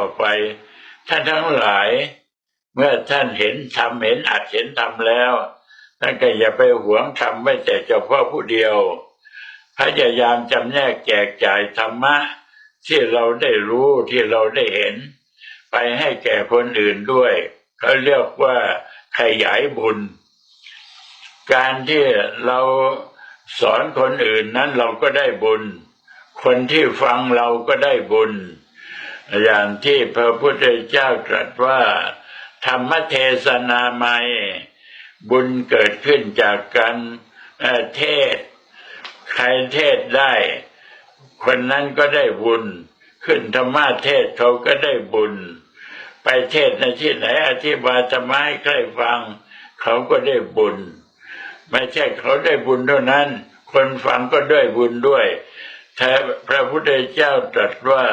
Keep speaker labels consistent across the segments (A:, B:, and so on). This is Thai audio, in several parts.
A: อไป ท่านทั้งหลาย เมื่อท่านเห็นทำเห็นอัดเห็นทำแล้วท่านก็อย่าไปหวงทำไว้แต่เฉพาะผู้เดียว พยายามจำแนกแจกจ่ายธรรมะ ที่เราได้รู้ที่เราได้เห็น ไปให้แก่คนอื่นด้วยเขาเรียกว่าขยายบุญ การที่เราสอนคนอื่นนั้นเราก็ได้บุญ คนที่ฟังเราก็ได้บุญ อย่างที่พระพุทธเจ้าตรัสว่า ธรรมเทศนาใหม่บุญเกิดขึ้นจากการเเทศ ใครเทศได้ คนนั้นก็ได้บุญ ขึ้นธรรมะเทศเขาก็ได้บุญ ไปเทศในที่ไหนอธิบายธรรมะให้ใครฟัง เขาก็ได้บุญ ไม่ใช่เขาได้บุญเท่านั้น คนฟังก็ได้บุญด้วยแต่พระพุทธเจ้าตรัสว่า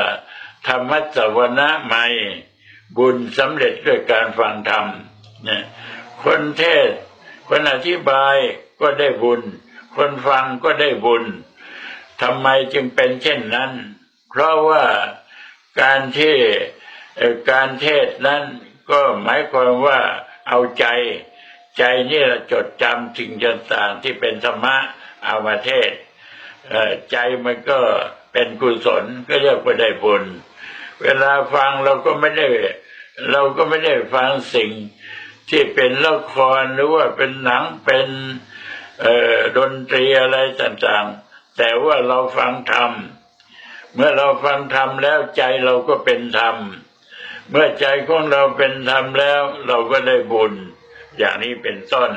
A: ธรรมะสวนะใหม่บุญสำเร็จด้วยการฟังธรรมเนี่ยคนเทศ คนอธิบายก็ได้บุญ คนฟังก็ได้บุญทำไมจึงเป็นเช่นนั้น เพราะว่าการที่การเทศนั้นก็หมายความว่าเอาใจ ใจนี่แหละจดจำสิ่งต่างๆที่เป็นธรรมะเอามาเทศใจมันก็ เป็นกุศลก็เรียกว่าได้บุญ เวลาฟังเราก็ไม่ได้ เราก็ไม่ได้ฟังสิ่งที่เป็นละครหรือว่าเป็นหนังเป็นดนตรีอะไรต่างๆ แต่ว่าเราฟังธรรม เมื่อเราฟังธรรมแล้วใจเราก็เป็นธรรม เมื่อใจของเราเป็นธรรมแล้วเราก็ได้บุญ อย่างนี้เป็นต้น